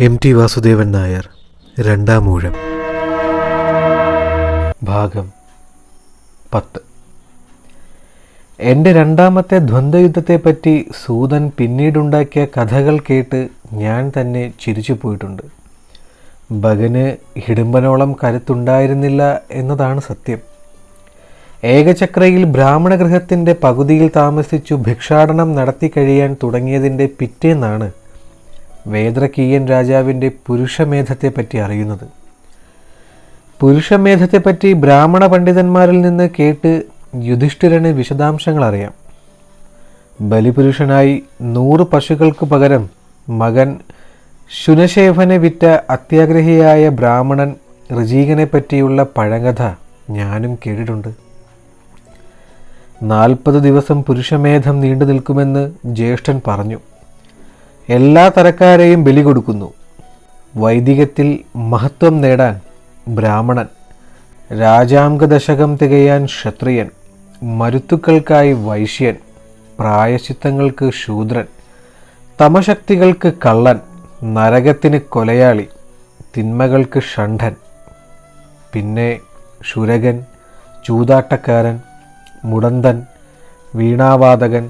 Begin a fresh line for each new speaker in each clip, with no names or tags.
M T Vasudevan Nair രണ്ടാം ഊഴം. ഭാഗം പത്ത്. എന്റെ രണ്ടാമത്തെ ദ്വന്ദ്വയുദ്ധത്തെപ്പറ്റി സൂതൻ പിന്നീടുണ്ടാക്കിയ കഥകൾ കേട്ട് ഞാൻ തന്നെ ചിരിച്ചു പോയിട്ടുണ്ട്. ബഗന് ഹിടുമ്പനോളം കരുത്തുണ്ടായിരുന്നില്ല എന്നതാണ് സത്യം. ഏകചക്രയിൽ ബ്രാഹ്മണഗൃഹത്തിന്റെ പകുതിയിൽ താമസിച്ചു ഭിക്ഷാടനം നടത്തി കഴിയാൻ തുടങ്ങിയതിന്റെ പിറ്റേന്നാണ് വേദ്രകീയൻ രാജാവിന്റെ പുരുഷമേധത്തെപ്പറ്റി അറിയുന്നത്. പുരുഷമേധത്തെപ്പറ്റി ബ്രാഹ്മണ പണ്ഡിതന്മാരിൽ നിന്ന് കേട്ട് യുധിഷ്ഠിരന് വിശദാംശങ്ങൾ അറിയാം. ബലിപുരുഷനായി നൂറ് പശുക്കൾക്ക് പകരം മകൻ ശുനശേഫനെ വിറ്റ അത്യാഗ്രഹിയായ ബ്രാഹ്മണൻ ഋജീകനെ പറ്റിയുള്ള പഴങ്കഥ ഞാനും കേട്ടിട്ടുണ്ട്. നാൽപ്പത് ദിവസം പുരുഷമേധം നീണ്ടു നിൽക്കുമെന്ന് ജ്യേഷ്ഠൻ പറഞ്ഞു. എല്ലാ തരക്കാരെയും ബലി കൊടുക്കുന്നു. വൈദികത്തിൽ മഹത്വം നേടാൻ ബ്രാഹ്മണൻ രാജാംഗ ദശകം തികയാൻ ക്ഷത്രിയൻ മരുത്തുക്കൾക്കായി വൈശ്യൻ പ്രായശിത്തങ്ങൾക്ക് ശൂദ്രൻ തമശക്തികൾക്ക് കള്ളൻ നരകത്തിന് കൊലയാളി തിന്മകൾക്ക് ഷണ്ഠൻ പിന്നെ ശുരകൻ ചൂതാട്ടക്കാരൻ മുടന്തൻ വീണാവാദകൻ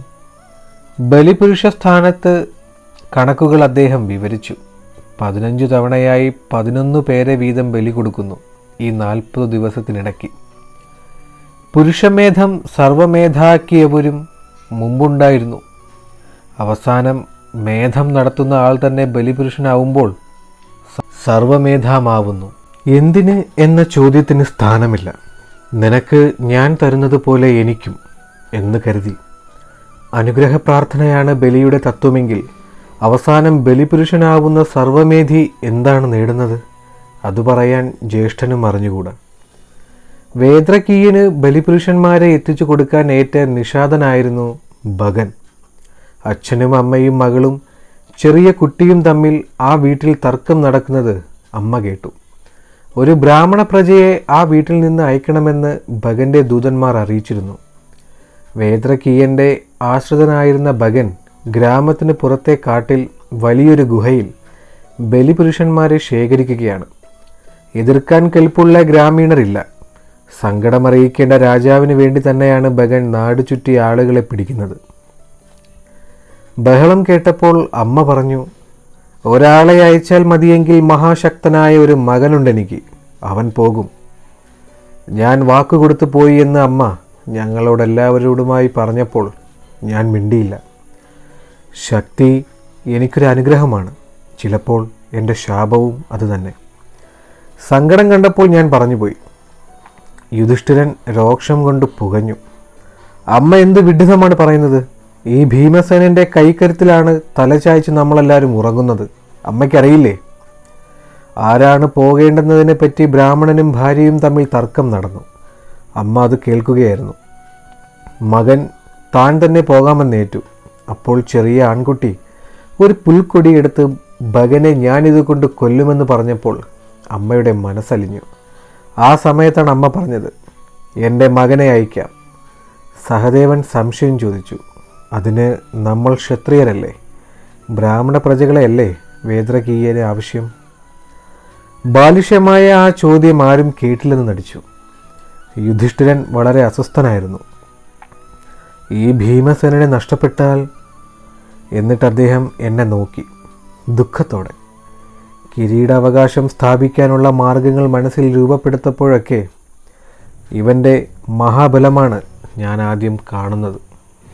ബലിപുരുഷ സ്ഥാനത്ത് കണക്കുകൾ അദ്ദേഹം വിവരിച്ചു. പതിനഞ്ചു തവണയായി പതിനൊന്ന് പേരെ വീതം ബലി കൊടുക്കുന്നു ഈ നാൽപ്പത് ദിവസത്തിനിടയ്ക്ക്. പുരുഷമേധം സർവമേധാക്കിയവരും മുമ്പുണ്ടായിരുന്നു. അവസാനം മേധം നടത്തുന്ന ആൾ തന്നെ ബലിപുരുഷനാവുമ്പോൾ സർവമേധാമാവുന്നു. എന്തിന് എന്ന ചോദ്യത്തിന് സ്ഥാനമില്ല. നിനക്ക് ഞാൻ തരുന്നത് പോലെ എനിക്കും എന്ന് കരുതി. അനുഗ്രഹ പ്രാർത്ഥനയാണ് ബലിയുടെ തത്വമെങ്കിൽ അവസാനം ബലിപുരുഷനാവുന്ന സർവമേധി എന്താണ് നേടുന്നത്? അത് പറയാൻ ജ്യേഷ്ഠനും അറിഞ്ഞുകൂടാ. വേദ്രകീയന് ബലിപുരുഷന്മാരെ എത്തിച്ചു കൊടുക്കാൻ ഏറ്റ നിഷാദനായിരുന്നു ഭഗൻ. അച്ഛനും അമ്മയും മകളും ചെറിയ കുട്ടിയും തമ്മിൽ ആ വീട്ടിൽ തർക്കം നടക്കുന്നത് അമ്മ കേട്ടു. ഒരു ബ്രാഹ്മണ പ്രജയെ ആ വീട്ടിൽ നിന്ന് അയക്കണമെന്ന് ഭഗന്റെ ദൂതന്മാർ അറിയിച്ചിരുന്നു. വേദ്രകീയന്റെ ആശ്രിതനായിരുന്ന ഭഗൻ ഗ്രാമത്തിന് പുറത്തെ കാട്ടിൽ വലിയൊരു ഗുഹയിൽ ബലിപുരുഷന്മാരെ ശേഖരിക്കുകയാണ്. എതിർക്കാൻ കെൽപ്പുള്ള ഗ്രാമീണരില്ല. സങ്കടമറിയിക്കേണ്ട രാജാവിന് വേണ്ടി തന്നെയാണ് ബഗൻ നാട് ചുറ്റി ആളുകളെ പിടിക്കുന്നത്. ബഹളം കേട്ടപ്പോൾ അമ്മ പറഞ്ഞു ഒരാളെ അയച്ചാൽ മതിയെങ്കിൽ മഹാശക്തനായ ഒരു മകനുണ്ടെനിക്ക് അവൻ പോകും. ഞാൻ വാക്കുകൊടുത്തു പോയി എന്ന് അമ്മ ഞങ്ങളോടെല്ലാവരോടുമായി പറഞ്ഞപ്പോൾ ഞാൻ മിണ്ടിയില്ല. ശക്തി എനിക്കൊരു അനുഗ്രഹമാണ് ചിലപ്പോൾ എന്റെ ശാപവും അതുതന്നെ. സങ്കടം കണ്ടപ്പോൾ ഞാൻ പറഞ്ഞുപോയി. യുധിഷ്ഠിരൻ രോക്ഷം കൊണ്ട് പുകഞ്ഞു. അമ്മ എന്ത് വിഡ്ഢിതമാണ് പറയുന്നത്? ഈ ഭീമസേനന്റെ കൈക്കരുത്തിലാണ് തലചായ്ച്ച് നമ്മളെല്ലാവരും ഉറങ്ങുന്നത്. അമ്മയ്ക്കറിയില്ലേ? ആരാണ് പോകേണ്ടുന്നതിനെ പറ്റി ബ്രാഹ്മണനും ഭാര്യയും തമ്മിൽ തർക്കം നടന്നു. അമ്മ അത് കേൾക്കുകയായിരുന്നു. മകൻ താൻ തന്നെ പോകാമെന്നേറ്റു. അപ്പോൾ ചെറിയ ആൺകുട്ടി ഒരു പുൽക്കൊടിയെടുത്ത് ഭഗനെ ഞാനിത് കൊണ്ട് കൊല്ലുമെന്ന് പറഞ്ഞപ്പോൾ അമ്മയുടെ മനസ്സലിഞ്ഞു. ആ സമയത്താണ് അമ്മ പറഞ്ഞത് എന്റെ മകനെ അയക്കാം. സഹദേവൻ സംശയം ചോദിച്ചു അതിന് നമ്മൾ ക്ഷത്രിയരല്ലേ? ബ്രാഹ്മണ പ്രജകളെയല്ലേ വേദ്രകീയന് ആവശ്യം? ബാലിഷ്യമായ ആ ചോദ്യം ആരും കേട്ടില്ലെന്ന് നടിച്ചു. യുധിഷ്ഠിരൻ വളരെ അസ്വസ്ഥനായിരുന്നു. ഈ ഭീമസേനനെ നഷ്ടപ്പെട്ടാൽ എന്നിട്ട് അദ്ദേഹം എന്നെ നോക്കി ദുഃഖത്തോടെ. കിരീടാവകാശം സ്ഥാപിക്കാനുള്ള മാർഗങ്ങൾ മനസ്സിൽ രൂപപ്പെടുത്തപ്പോഴൊക്കെ ഇവന്റെ മഹാബലമാണ് ഞാൻ ആദ്യം കാണുന്നത്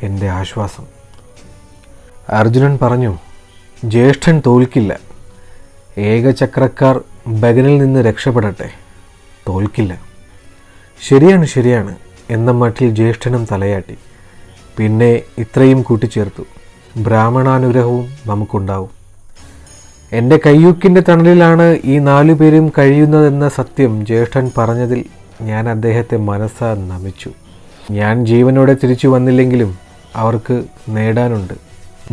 എന്റെ ആശ്വാസം. അർജുനൻ പറഞ്ഞു ജ്യേഷ്ഠൻ തോൽക്കില്ല. ഏകചക്രക്കാർ ബഗനിൽ നിന്ന് രക്ഷപ്പെടട്ടെ. തോൽക്കില്ല. ശരിയാണ് ശരിയാണ് എന്ന മട്ടിൽ ജ്യേഷ്ഠനും തലയാട്ടി. പിന്നെ ഇത്രയും കൂട്ടിച്ചേർത്തു. ബ്രാഹ്മണാനുഗ്രഹവും നമുക്കുണ്ടാവും. എന്റെ കയ്യൂക്കിന്റെ തണലിലാണ് ഈ നാലു പേരും കഴിയുന്നതെന്ന സത്യം ജ്യേഷ്ഠൻ പറഞ്ഞതിൽ ഞാൻ അദ്ദേഹത്തെ മനസ്സാ നമിച്ചു. ഞാൻ ജീവനോടെ തിരിച്ചു വന്നില്ലെങ്കിലും അവർക്ക് നേടാനുണ്ട്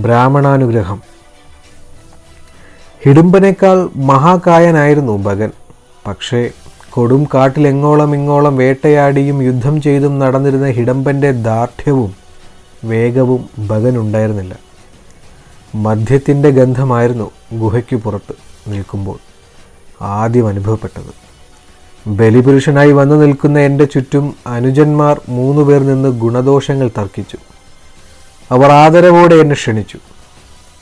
ബ്രാഹ്മണാനുഗ്രഹം. ഹിഡുമ്പനേക്കാൾ മഹാകായനായിരുന്നു ഭഗൻ. പക്ഷേ കൊടും കാട്ടിലെങ്ങോളം ഇങ്ങോളം വേട്ടയാടിയും യുദ്ധം ചെയ്തും നടന്നിരുന്ന ഹിഡംബന്റെ ദാർഢ്യവും വേഗവും ഭഗനുണ്ടായിരുന്നില്ല മദ്യത്തിന്റെ ഗന്ധമായിരുന്നു ഗുഹയ്ക്ക് പുറത്ത് നിൽക്കുമ്പോൾ ആദ്യം അനുഭവപ്പെട്ടത്. ബലിപുരുഷനായി വന്നു നിൽക്കുന്ന എന്റെ ചുറ്റും അനുജന്മാർ മൂന്നു പേർ നിന്ന് ഗുണദോഷങ്ങൾ തർക്കിച്ചു. അവർ ആദരവോടെ എന്നെ ക്ഷണിച്ചു.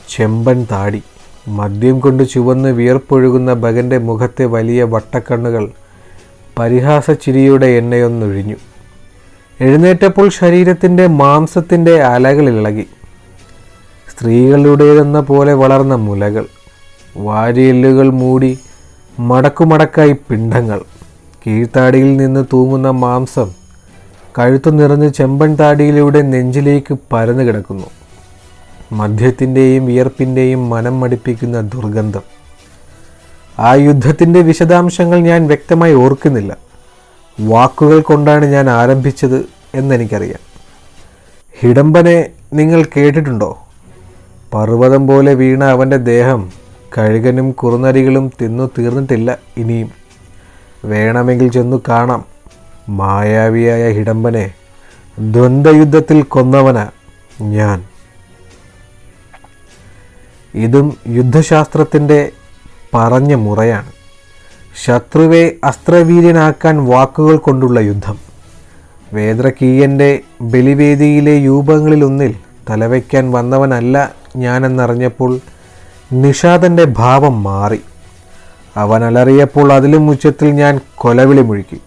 ചെമ്പൻ താടി മദ്യം കൊണ്ട് ചുവന്ന് വിയർപ്പൊഴുകുന്ന ബകന്റെ മുഖത്തെ വലിയ വട്ടക്കണ്ണുകൾ പരിഹാസച്ചിരിയുടെ എണ്ണയൊന്നൊഴിഞ്ഞു. എഴുന്നേറ്റപ്പോൾ ശരീരത്തിന്റെ മാംസത്തിന്റെ അലകളിളകി. സ്ത്രീകളുടേതെന്ന പോലെ വളർന്ന മുലകൾ വാരിയെല്ലുകൾ മൂടി മടക്കുമടക്കായി പിണ്ടങ്ങൾ കീഴ്ത്താടിയിൽ നിന്ന് തൂങ്ങുന്ന മാംസം കഴുത്തു നിറഞ്ഞ് ചെമ്പൻ താടിയിലൂടെ നെഞ്ചിലേക്ക് പരന്നു കിടക്കുന്നു. മദ്യത്തിന്റെയും വിയർപ്പിന്റെയും മനം മടിപ്പിക്കുന്ന ദുർഗന്ധം. ആ യുദ്ധത്തിന്റെ വിശദാംശങ്ങൾ ഞാൻ വ്യക്തമായി ഓർക്കുന്നില്ല. വാക്കുകൾ കൊണ്ടാണ് ഞാൻ ആരംഭിച്ചത് എന്നെനിക്കറിയാം. ഹിഡംബനെ നിങ്ങൾ കേട്ടിട്ടുണ്ടോ? പർവതം പോലെ വീണ അവന്റെ ദേഹം കഴുകനും കുറുനരികളും തിന്നു തീർന്നിട്ടില്ല ഇനിയും. വേണമെങ്കിൽ ചെന്നു കാണാം. മായാവിയായ ഹിഡംബനെ ദ്വന്ദ്വയുദ്ധത്തിൽ കൊന്നവന ഞാൻ. ഇതും യുദ്ധശാസ്ത്രത്തിന്റെ പറഞ്ഞ മുറയാണ്. ശത്രുവെ അസ്ത്രവീര്യനാക്കാൻ വാക്കുകൾ കൊണ്ടുള്ള യുദ്ധം. വേദ്രകീയന്റെ ബലിവേദിയിലെ രൂപങ്ങളിലൊന്നിൽ തലവയ്ക്കാൻ വന്നവനല്ല ഞാനെന്നറിഞ്ഞപ്പോൾ നിഷാദന്റെ ഭാവം മാറി. അവൻ അലറിയപ്പോൾ അതിലും ഉച്ചത്തിൽ ഞാൻ കൊലവിളി മുഴുക്കി.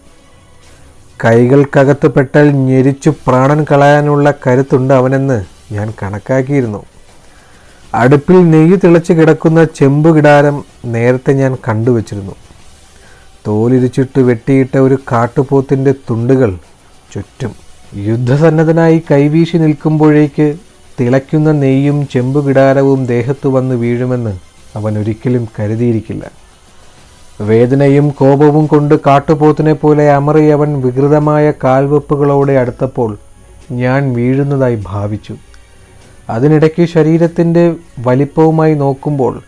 കൈകൾക്കകത്ത് പെട്ടാൽ ഞെരിച്ചു പ്രാണൻ കളയാനുള്ള കരുത്തുണ്ട് അവനെന്ന് ഞാൻ കണക്കാക്കിയിരുന്നു. അടുപ്പിൽ നെയ്യ് തിളച്ച് കിടക്കുന്ന ചെമ്പ് കിടാരം നേരത്തെ ഞാൻ കണ്ടുവച്ചിരുന്നു. തോലിരിച്ചിട്ട് വെട്ടിയിട്ട ഒരു കാട്ടുപോത്തിന്റെ തുണ്ടുകൾ ചുറ്റും യുദ്ധസന്നദ്ധനായി കൈവീശി നിൽക്കുമ്പോഴേക്ക് തിളയ്ക്കുന്ന നെയ്യും ചെമ്പുകിടാരവും ദേഹത്തു വന്ന് വീഴുമെന്ന് അവൻ ഒരിക്കലും കരുതിയിരിക്കില്ല. വേദനയും കോപവും കൊണ്ട് കാട്ടുപോത്തിനെ പോലെ അമറി അവൻ വികൃതമായ കാൽവെപ്പുകളോടെ അടുത്തപ്പോൾ ഞാൻ വീഴുന്നതായി ഭാവിച്ചു. അതിനിടയ്ക്ക് ശരീരത്തിന്റെ വലിപ്പവുമായി നോക്കുമ്പോൾ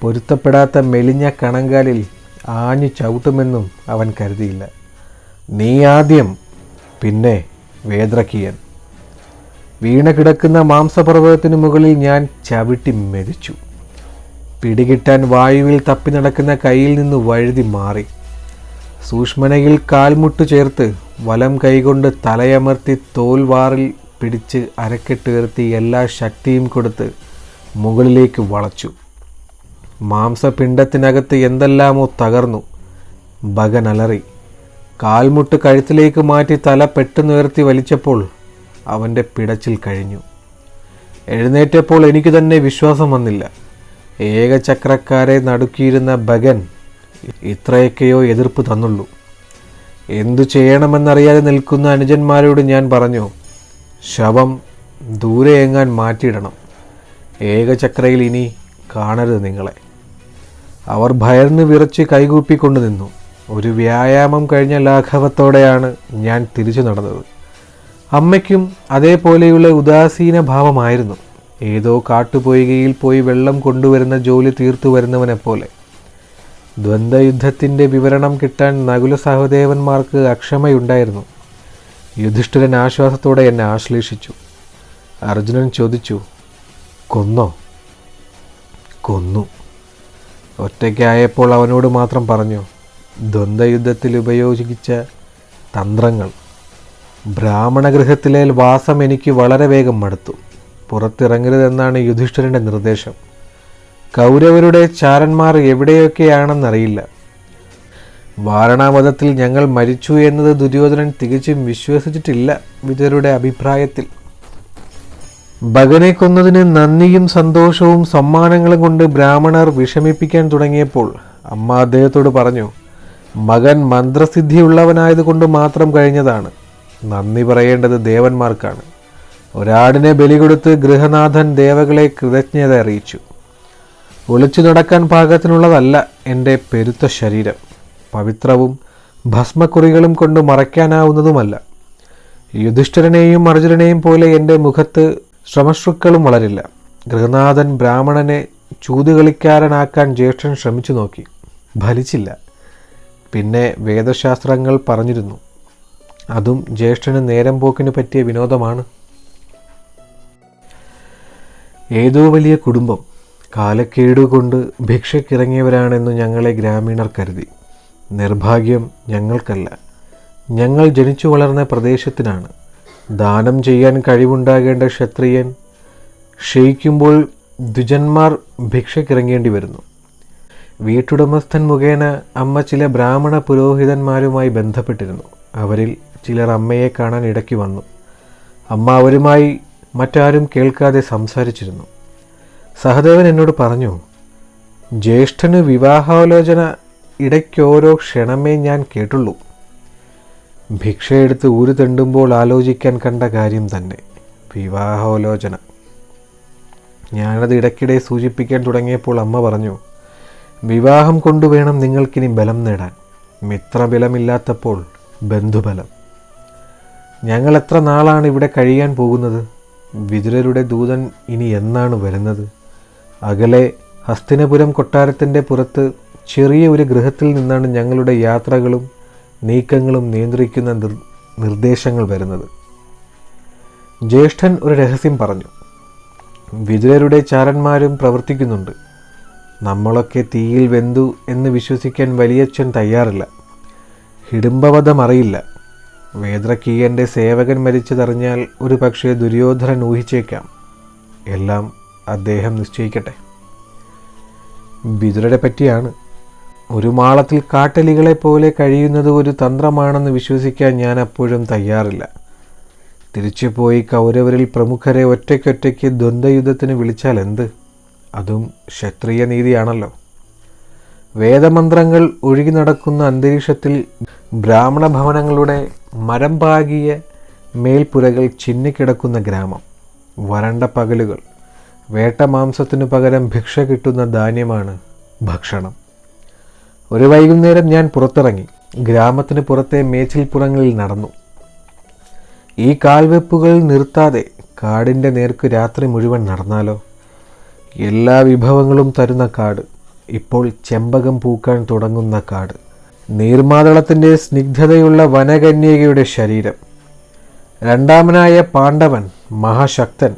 പൊരുത്തപ്പെടാത്ത മെലിഞ്ഞ കണങ്കാലിൽ ആഞ്ഞു ചവിട്ടുമെന്നും അവൻ കരുതിയില്ല. നീ ആദ്യം പിന്നെ വേദ്രക്കിയൻ വീണ കിടക്കുന്ന മാംസപർവതത്തിനു മുകളിൽ ഞാൻ ചവിട്ടി മെതിച്ചു. പിടികിട്ടാൻ വായുവിൽ തപ്പി നടക്കുന്ന കൈയിൽ നിന്ന് വഴുതി മാറി. സൂക്ഷ്മനയിൽ കാൽമുട്ട് ചേർത്ത് വലം കൈകൊണ്ട് തലയമർത്തി തോൽവാറിൽ പിടിച്ച് അരക്കെട്ടുയർത്തി എല്ലാ ശക്തിയും കൊടുത്ത് മുകളിലേക്ക് വളച്ചു. മാംസപിണ്ഡത്തിനകത്ത് എന്തെല്ലാമോ തകർന്നു. ബകനലറി കാൽമുട്ട് കഴുത്തിലേക്ക് മാറ്റി തല പെട്ടെന്നുയർത്തി വലിച്ചപ്പോൾ അവന്റെ പിടച്ചിൽ കഴിഞ്ഞു. എഴുന്നേറ്റപ്പോൾ എനിക്ക് തന്നെ വിശ്വാസം വന്നില്ല. ഏകചക്രക്കാരെ നടുക്കിയിരുന്ന ഭഗൻ ഇത്രയൊക്കെയോ എതിർപ്പ് തന്നുള്ളൂ. എന്തു ചെയ്യണമെന്നറിയാതെ നിൽക്കുന്ന അനുജന്മാരോട് ഞാൻ പറഞ്ഞു ശവം ദൂരെ എങ്ങാൻ മാറ്റിയിടണം. ഏകചക്രയിൽ ഇനി കാണരുത് നിങ്ങളെ. അവർ ഭയന്ന് വിറച്ച് കൈകൂപ്പിക്കൊണ്ട് നിന്നു. ഒരു വ്യായാമം കഴിഞ്ഞ ലാഘവത്തോടെയാണ് ഞാൻ തിരിച്ചു നടന്നത്. അമ്മയ്ക്കും അതേപോലെയുള്ള ഉദാസീന ഭാവമായിരുന്നു. ഏതോ കാട്ടുപൊയ്കയിൽ പോയി വെള്ളം കൊണ്ടുവരുന്ന ജോലി തീർത്തു വരുന്നവനെ പോലെ. ദ്വന്ദ്വയുദ്ധത്തിന്റെ വിവരണം കിട്ടാൻ നകുല സഹദേവന്മാർക്ക് അക്ഷമയുണ്ടായിരുന്നു. യുധിഷ്ഠിരൻ ആശ്വാസത്തോടെ എന്നെ ആശ്ലേഷിച്ചു. അർജുനൻ ചോദിച്ചു കൊന്നോ? കൊന്നു. ഒറ്റയ്ക്കായപ്പോൾ അവനോട് മാത്രം പറഞ്ഞു ദ്വന്ദ്വയുദ്ധത്തിൽ ഉപയോഗിച്ച തന്ത്രങ്ങൾ ബ്രാഹ്മണഗൃഹത്തിലെ വാസം എനിക്ക് വളരെ വേഗം മടുത്തു. പുറത്തിറങ്ങരുതെന്നാണ് യുധിഷ്ഠിരന്റെ നിർദ്ദേശം. കൗരവരുടെ ചാരന്മാർ എവിടെയൊക്കെയാണെന്നറിയില്ല. വാരണാമതത്തിൽ ഞങ്ങൾ മരിച്ചു എന്നത് ദുര്യോധനൻ തികച്ചും വിശ്വസിച്ചിട്ടില്ല വിജയരുടെ അഭിപ്രായത്തിൽ. ഭഗനെ കൊന്നതിന് നന്ദിയും സന്തോഷവും സമ്മാനങ്ങളും കൊണ്ട് ബ്രാഹ്മണർ വിഷമിപ്പിക്കാൻ തുടങ്ങിയപ്പോൾ അമ്മ അദ്ദേഹത്തോട് പറഞ്ഞു മകൻ മന്ത്രസിദ്ധിയുള്ളവനായതുകൊണ്ട് മാത്രം കഴിഞ്ഞതാണ്. നന്ദി പറയേണ്ടത് ദേവന്മാർക്കാണ്. ഒരാടിനെ ബലി കൊടുത്ത് ഗൃഹനാഥൻ ദേവകളെ കൃതജ്ഞത അറിയിച്ചു. ഒളിച്ചു നടക്കാൻ പാകത്തിനുള്ളതല്ല എന്റെ പെരുത്ത ശരീരം. പവിത്രവും ഭസ്മക്കുറികളും കൊണ്ട് മറയ്ക്കാനാവുന്നതുമല്ല. യുധിഷ്ഠിരനെയും അർജുനനെയും പോലെ എന്റെ മുഖത്ത് ശ്രമശ്രുക്കളും വളരില്ല. ഗൃഹനാഥൻ ബ്രാഹ്മണനെ ചൂതുകളിക്കാരനാക്കാൻ ജ്യേഷ്ഠൻ ശ്രമിച്ചു നോക്കി. ഫലിച്ചില്ല. പിന്നെ വേദശാസ്ത്രങ്ങൾ പറഞ്ഞിരുന്നു. അതും ജ്യേഷ്ഠന് നേരം പോക്കിന് പറ്റിയ വിനോദമാണ്. ഏതോ വലിയ കുടുംബം കാലക്കേടുകൊണ്ട് ഭിക്ഷയ്ക്കിറങ്ങിയവരാണെന്ന് ഞങ്ങളെ ഗ്രാമീണർ കരുതി. നിർഭാഗ്യം ഞങ്ങൾക്കല്ല. ഞങ്ങൾ ജനിച്ചു വളർന്ന പ്രദേശത്തിനാണ്. ദാനം ചെയ്യാൻ കഴിവുണ്ടാകേണ്ട ക്ഷത്രിയൻ. ക്ഷയിക്കുമ്പോൾ ദ്വിജന്മാർ ഭിക്ഷയ്ക്കിറങ്ങേണ്ടി വരുന്നു. വീട്ടുടമസ്ഥൻ മുഖേന അമ്മ ചില ബ്രാഹ്മണ പുരോഹിതന്മാരുമായി ബന്ധപ്പെട്ടിരുന്നു. അവരിൽ ചിലർ അമ്മയെ കാണാൻ ഇടയ്ക്ക് വന്നു. അമ്മ അവരുമായി മറ്റാരും കേൾക്കാതെ സംസാരിച്ചിരുന്നു. സഹദേവൻ എന്നോട് പറഞ്ഞു ജ്യേഷ്ഠന് വിവാഹാലോചന ഇടയ്ക്കോരോ ക്ഷണമേ ഞാൻ കേട്ടുള്ളൂ. ഭിക്ഷയെടുത്ത് ഊരു തെണ്ടുമ്പോൾ ആലോചിക്കാൻ കണ്ട കാര്യം തന്നെ വിവാഹാലോചന. ഞാനത് ഇടയ്ക്കിടെ സൂചിപ്പിക്കാൻ തുടങ്ങിയപ്പോൾ അമ്മ പറഞ്ഞു വിവാഹം കൊണ്ടുവേണം നിങ്ങൾക്കിനി ബലം നേടാൻ. മിത്രബലമില്ലാത്തപ്പോൾ ബന്ധുബലം. ഞങ്ങൾ എത്ര നാളാണ് ഇവിടെ കഴിയാൻ പോകുന്നത്? വിതുരരുടെ ദൂതൻ ഇനി എന്നാണ് വരുന്നത്? അകലെ ഹസ്തിനപുരം കൊട്ടാരത്തിന്റെ പുറത്ത് ചെറിയ ഒരു ഗൃഹത്തിൽ നിന്നാണ് ഞങ്ങളുടെ യാത്രകളും നീക്കങ്ങളും നിയന്ത്രിക്കുന്ന നിർ നിർദ്ദേശങ്ങൾ വരുന്നത്. ജ്യേഷ്ഠൻ ഒരു രഹസ്യം പറഞ്ഞു. വിതുരരുടെ ചാരന്മാരും പ്രവർത്തിക്കുന്നുണ്ട്. നമ്മളൊക്കെ തീയിൽ വെന്തു എന്ന് വിശ്വസിക്കാൻ വലിയച്ഛൻ തയ്യാറില്ല. ഹിഡുംബവധം അറിയില്ല വേദ്രക്കീയന്റെ സേവകൻ മരിച്ചതറിഞ്ഞാൽ ഒരു പക്ഷേ ദുര്യോധനൻ ഊഹിച്ചേക്കാം. എല്ലാം അദ്ദേഹം നിശ്ചയിക്കട്ടെ. ബിദുരടെ പറ്റിയാണ്. ഒരു മാളത്തിൽ കാട്ടലികളെ പോലെ കഴിയുന്നത് ഒരു തന്ത്രമാണെന്ന് വിശ്വസിക്കാൻ ഞാൻ അപ്പോഴും തയ്യാറില്ല. തിരിച്ചു പോയി കൗരവരിൽ പ്രമുഖരെ ഒറ്റയ്ക്കൊറ്റയ്ക്ക് ദ്വന്ദ്വയുദ്ധത്തിന് വിളിച്ചാൽ എന്ത്? അതും ക്ഷത്രിയ നീതിയാണല്ലോ വേദമന്ത്രങ്ങൾ ഒഴുകി നടക്കുന്ന അന്തരീക്ഷത്തിൽ ബ്രാഹ്മണ ഭവനങ്ങളുടെ മരം പാകിയ മേൽപ്പുരകൾ ചിന്നിക്കിടക്കുന്ന ഗ്രാമം. വരണ്ട പകലുകൾ. വേട്ട മാംസത്തിനു പകരം ഭിക്ഷ കിട്ടുന്ന ധാന്യമാണ് ഭക്ഷണം. ഒരു വൈകുന്നേരം ഞാൻ പുറത്തിറങ്ങി. ഗ്രാമത്തിന് പുറത്തെ മേച്ചിൽപ്പുറങ്ങളിൽ നടന്നു. ഈ കാൽവെപ്പുകൾ നിർത്താതെ കാടിന്റെ നേർക്ക് രാത്രി മുഴുവൻ നടന്നാലോ? എല്ലാ വിഭവങ്ങളും തരുന്ന കാട്. ഇപ്പോൾ ചെമ്പകം പൂക്കാൻ തുടങ്ങുന്ന കാട്. നീർമാതളത്തിന്റെ സ്നിഗ്ധതയുള്ള വനകന്യകയുടെ ശരീരം. രണ്ടാമനായ പാണ്ഡവൻ മഹാശക്തൻ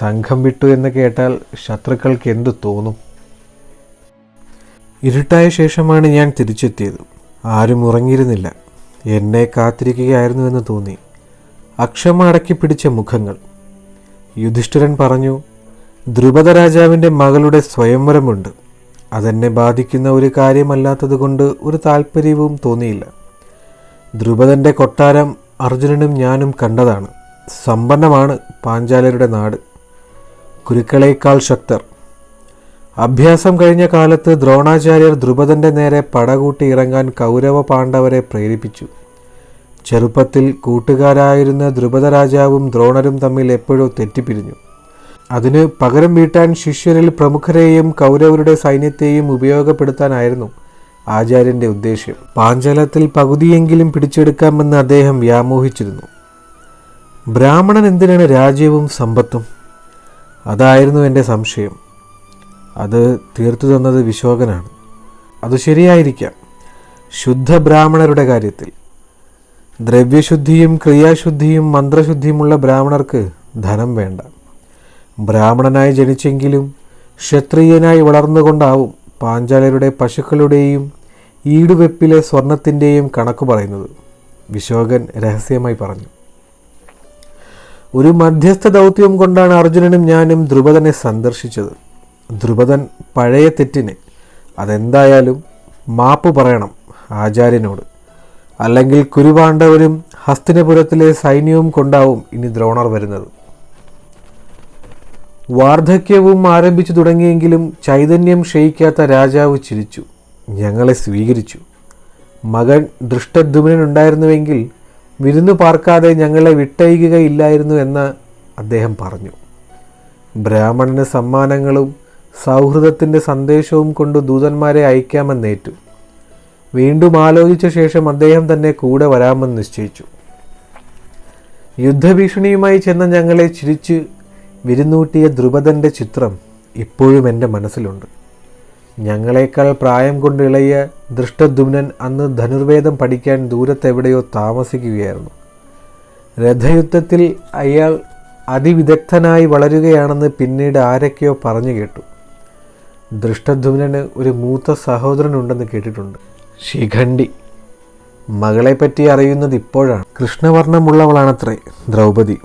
സംഘം വിട്ടു എന്ന് കേട്ടാൽ ശത്രുക്കൾക്ക് എന്തു തോന്നും? ഇരുട്ടായ ശേഷമാണ് ഞാൻ തിരിച്ചെത്തിയത്. ആരും ഉറങ്ങിയിരുന്നില്ല. എന്നെ കാത്തിരിക്കുകയായിരുന്നുവെന്ന് തോന്നി. അക്ഷമ അടക്കി പിടിച്ച മുഖങ്ങൾ. യുധിഷ്ഠിരൻ പറഞ്ഞു ധ്രുപദ രാജാവിന്റെ മകളുടെ സ്വയംവരമുണ്ട്. അതെന്നെ ബാധിക്കുന്ന ഒരു കാര്യമല്ലാത്തതുകൊണ്ട് ഒരു താല്പര്യവും തോന്നിയില്ല. ദ്രുപദന്റെ കൊട്ടാരം അർജുനനും ഞാനും കണ്ടതാണ്. സമ്പന്നമാണ് പാഞ്ചാലരുടെ നാട്. കുരുക്കളേക്കാൾ ശക്തർ. അഭ്യാസം കഴിഞ്ഞ കാലത്ത് ദ്രോണാചാര്യർ ധ്രുപദന്റെ നേരെ പടകൂട്ടി ഇറങ്ങാൻ കൗരവ പാണ്ഡവരെ പ്രേരിപ്പിച്ചു. ചെറുപ്പത്തിൽ കൂട്ടുകാരായിരുന്ന ധ്രുപദ രാജാവും ദ്രോണരും തമ്മിൽ എപ്പോഴോ തെറ്റിപ്പിരിഞ്ഞു. അതിന് പകരം വീട്ടാൻ ശിഷ്യരിൽ പ്രമുഖരെയും കൗരവരുടെ സൈന്യത്തെയും ഉപയോഗപ്പെടുത്താനായിരുന്നു ആചാര്യന്റെ ഉദ്ദേശ്യം. പാഞ്ചാലത്തിൽ പകുതിയെങ്കിലും പിടിച്ചെടുക്കാമെന്ന് അദ്ദേഹം വ്യാമോഹിച്ചിരുന്നു. ബ്രാഹ്മണൻ എന്തിനാണ് രാജ്യവും സമ്പത്തും? അതായിരുന്നു എന്റെ സംശയം. അത് തീർത്തു തന്നത് വിശോകനാണ്. അത് ശരിയായിരിക്കാം. ശുദ്ധ ബ്രാഹ്മണരുടെ കാര്യത്തിൽ. ദ്രവ്യശുദ്ധിയും ക്രിയാശുദ്ധിയും മന്ത്രശുദ്ധിയുമുള്ള ബ്രാഹ്മണർക്ക് ധനം വേണ്ട. ബ്രാഹ്മണനായി ജനിച്ചെങ്കിലും ക്ഷത്രിയനായി വളർന്നുകൊണ്ടാവും പാഞ്ചാലരുടെ പശുക്കളുടെയും ഈടുവെപ്പിലെ സ്വർണത്തിന്റെയും കണക്ക് പറയുന്നത്. വിശോകൻ രഹസ്യമായി പറഞ്ഞു. ഒരു മധ്യസ്ഥ ദൗത്യം കൊണ്ടാണ് അർജുനനും ഞാനും ദ്രുപദനെ സന്ദർശിച്ചത്. ദ്രുപദൻ പഴയ തെറ്റിന് അതെന്തായാലും മാപ്പ് പറയണം ആചാര്യനോട്. അല്ലെങ്കിൽ കുരുപാണ്ഡവരും ഹസ്തിനപുരത്തിലെ സൈന്യവും കൊണ്ടാവും ഇനി ദ്രോണർ വരുന്നത്. വാർദ്ധക്യവും ആരംഭിച്ചു തുടങ്ങിയെങ്കിലും ചൈതന്യം ക്ഷയിക്കാത്ത രാജാവ് ചിരിച്ചു. ഞങ്ങളെ സ്വീകരിച്ചു. മകൻ ദൃഷ്ടദ്യുമ്നനുണ്ടായിരുന്നുവെങ്കിൽ വിരുന്നു പാർക്കാതെ ഞങ്ങളെ വിട്ടയക്കുകയില്ലായിരുന്നു എന്ന് അദ്ദേഹം പറഞ്ഞു. ബ്രാഹ്മണന് സമ്മാനങ്ങളും സൗഹൃദത്തിന്റെ സന്ദേശവും കൊണ്ട് ദൂതന്മാരെ അയക്കാമെന്നേറ്റു. വീണ്ടും ആലോചിച്ച ശേഷം അദ്ദേഹം തന്നെ കൂടെ വരാമെന്ന് നിശ്ചയിച്ചു. യുദ്ധഭീഷണിയുമായി ചെന്ന ഞങ്ങളെ ചിരിച്ച് വിരുന്നൂട്ടിയ ദ്രുപദന്റെ ചിത്രം ഇപ്പോഴും എന്റെ മനസ്സിലുണ്ട്. ഞങ്ങളെക്കാൾ പ്രായം കൊണ്ട് ഇളയ ദൃഷ്ടദുമ്നൻ അന്ന് ധനുർവേദം പഠിക്കാൻ ദൂരത്തെവിടെയോ താമസിക്കുകയായിരുന്നു. രഥയുദ്ധത്തിൽ അയാൾ അതിവിദഗ്ധനായി വളരുകയാണെന്ന് പിന്നീട് ആരൊക്കെയോ പറഞ്ഞു കേട്ടു. ദൃഷ്ടദുമ്നന് ഒരു മൂത്ത സഹോദരനുണ്ടെന്ന് കേട്ടിട്ടുണ്ട്. ശിഖണ്ഡി. മകളെപ്പറ്റി അറിയുന്നത് ഇപ്പോഴാണ്. കൃഷ്ണവർണമുള്ളവളാണത്രേ ദ്രൗപദി.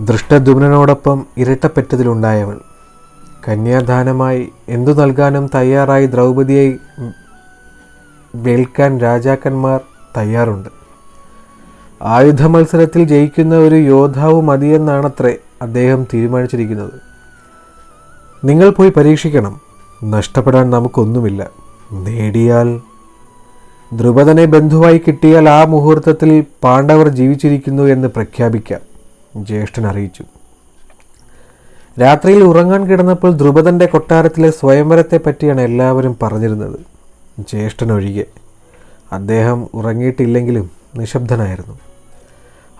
ദൃഷ്ടദ്യുമ്നോടൊപ്പം ഇരട്ടപ്പറ്റതിലുണ്ടായവൾ കന്യാദാനമായി എന്തു നൽകാനും തയ്യാറായി ദ്രൗപതിയെ വേൽക്കാൻ രാജാക്കന്മാർ തയ്യാറുണ്ട്. ആയുധ മത്സരത്തിൽ ജയിക്കുന്ന ഒരു യോദ്ധാവ് മതിയെന്നാണത്രേ അദ്ദേഹം തീരുമാനിച്ചിരിക്കുന്നത്. നിങ്ങൾ പോയി പരീക്ഷിക്കണം. നഷ്ടപ്പെടാൻ നമുക്കൊന്നുമില്ല. നേടിയാൽ ദ്രുപദനെ ബന്ധുവായി കിട്ടിയാൽ ആ മുഹൂർത്തത്തിൽ പാണ്ഡവർ ജീവിച്ചിരിക്കുന്നു എന്ന് പ്രഖ്യാപിക്കാം. ജ്യേഷ്ഠൻ അറിയിച്ചു. രാത്രിയിൽ ഉറങ്ങാൻ കിടന്നപ്പോൾ ധ്രുപദന്റെ കൊട്ടാരത്തിലെ സ്വയംവരത്തെ പറ്റിയാണ് എല്ലാവരും പറഞ്ഞിരുന്നത്. ജ്യേഷ്ഠൻ ഒഴികെ. അദ്ദേഹം ഉറങ്ങിയിട്ടില്ലെങ്കിലും നിശബ്ദനായിരുന്നു.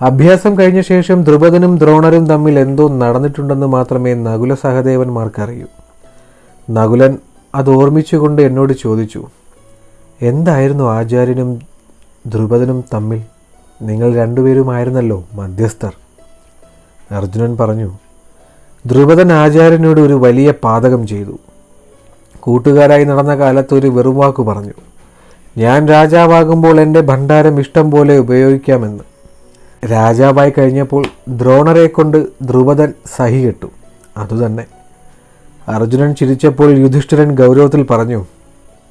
അഭ്യാസം കഴിഞ്ഞ ശേഷം ധ്രുപദനും ദ്രോണരും തമ്മിൽ എന്തോ നടന്നിട്ടുണ്ടെന്ന് മാത്രമേ നകുല സഹദേവന്മാർക്കറിയൂ നകുലൻ അത് ഓർമ്മിച്ചുകൊണ്ട് എന്നോട് ചോദിച്ചു എന്തായിരുന്നു ആചാര്യനും ധ്രുപദനും തമ്മിൽ? നിങ്ങൾ രണ്ടുപേരുമായിരുന്നല്ലോ മധ്യസ്ഥർ. അർജുനൻ പറഞ്ഞു ദ്രുപദൻ ആചാര്യനോട് ഒരു വലിയ പാതകം ചെയ്തു. കൂട്ടുകാരായി നടന്ന കാലത്ത് ഒരു വെറുവാക്കു പറഞ്ഞു ഞാൻ രാജാവാകുമ്പോൾ എന്റെ ഭണ്ഡാരം ഇഷ്ടം പോലെ ഉപയോഗിക്കാമെന്ന്. രാജാവായി കഴിഞ്ഞപ്പോൾ ദ്രോണരെ കൊണ്ട് ദ്രുപദൻ സഹി കെട്ടു അതുതന്നെ. അർജുനൻ ചിരിച്ചപ്പോൾ യുധിഷ്ഠിരൻ ഗൗരവത്തിൽ പറഞ്ഞു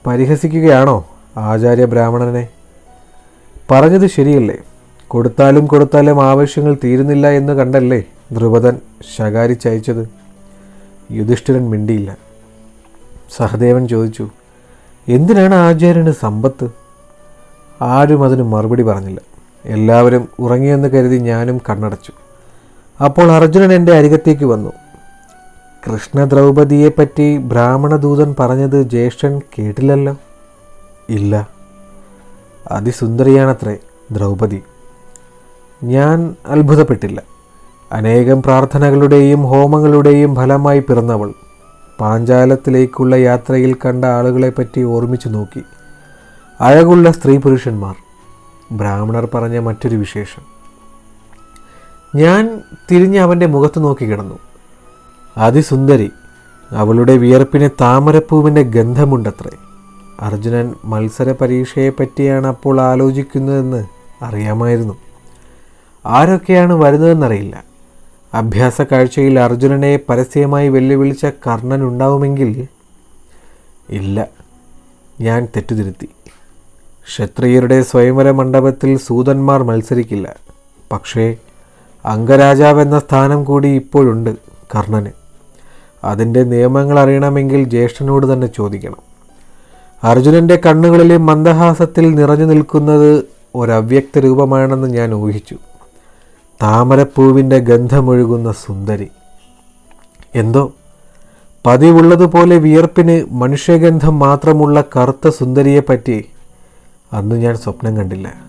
പരിഹസിക്കുകയാണോ ആചാര്യ ബ്രാഹ്മണനെ? പറഞ്ഞത് ശരിയല്ലേ. കൊടുത്താലും കൊടുത്താലും ആവശ്യങ്ങൾ തീരുന്നില്ല എന്ന് കണ്ടല്ലേ ധ്രുപദൻ ശകാരിച്ചയച്ചത് യുധിഷ്ഠിരൻ മിണ്ടിയില്ല. സഹദേവൻ ചോദിച്ചു എന്തിനാണ് ആചാര്യന് സമ്പത്ത്? ആരും അതിന് മറുപടി പറഞ്ഞില്ല. എല്ലാവരും ഉറങ്ങിയെന്ന് കരുതി ഞാനും കണ്ണടച്ചു. അപ്പോൾ അർജുനൻ എന്റെ അരികത്തേക്ക് വന്നു. കൃഷ്ണ ദ്രൗപദിയെപ്പറ്റി ബ്രാഹ്മണദൂതൻ പറഞ്ഞത് ജ്യേഷ്ഠൻ കേട്ടില്ലല്ലോ? ഇല്ല. അതിസുന്ദരിയാണത്രേ ദ്രൗപദി. ഞാൻ അത്ഭുതപ്പെട്ടില്ല. അനേകം പ്രാർത്ഥനകളുടെയും ഹോമങ്ങളുടെയും ഫലമായി പിറന്നവൾ പാഞ്ചാലത്തിലേക്കുള്ള യാത്രയിൽ കണ്ട ആളുകളെപ്പറ്റി ഓർമ്മിച്ചു നോക്കി. അഴകുള്ള സ്ത്രീ പുരുഷന്മാർ ബ്രാഹ്മണർ പറഞ്ഞ മറ്റൊരു വിശേഷം. ഞാൻ തിരിഞ്ഞ് അവന്റെ മുഖത്ത് നോക്കി കിടന്നു. അതിസുന്ദരി അവളുടെ വിയർപ്പിന് താമരപ്പൂവിന്റെ ഗന്ധമുണ്ടത്രേ. അർജുനൻ മത്സര പരീക്ഷയെപ്പറ്റിയാണ് അപ്പോൾ ആലോചിക്കുന്നതെന്ന് അറിയാമായിരുന്നു. ആരൊക്കെയാണ് വരുന്നതെന്നറിയില്ല. അഭ്യാസ കാഴ്ചയിൽ അർജുനനെ പരസ്യമായി വെല്ലുവിളിച്ച കർണൻ ഉണ്ടാവുമെങ്കിൽ ഇല്ല ഞാൻ തെറ്റുതിരുത്തി. ക്ഷത്രിയരുടെ സ്വയംവര മണ്ഡപത്തിൽ സൂതന്മാർ മത്സരിക്കില്ല. പക്ഷേ അംഗരാജാവെന്ന സ്ഥാനം കൂടി ഇപ്പോഴുണ്ട് കർണന്. അതിന്റെ നിയമങ്ങൾ അറിയണമെങ്കിൽ ജ്യേഷ്ഠനോട് തന്നെ ചോദിക്കണം. അർജുനന്റെ കണ്ണുകളിലെ മന്ദഹാസത്തിൽ നിറഞ്ഞു നിൽക്കുന്നത് ഒരവ്യക്ത രൂപമാണെന്ന് ഞാൻ ഊഹിച്ചു. താമരപ്പൂവിന്റെ ഗന്ധമൊഴുകുന്ന സുന്ദരി. എന്തോ? പതിവുള്ളതുപോലെ വിയർപ്പിന് മനുഷ്യഗന്ധം മാത്രമുള്ള കറുത്ത സുന്ദരിയെപ്പറ്റി അന്ന് ഞാൻ സ്വപ്നം കണ്ടില്ല.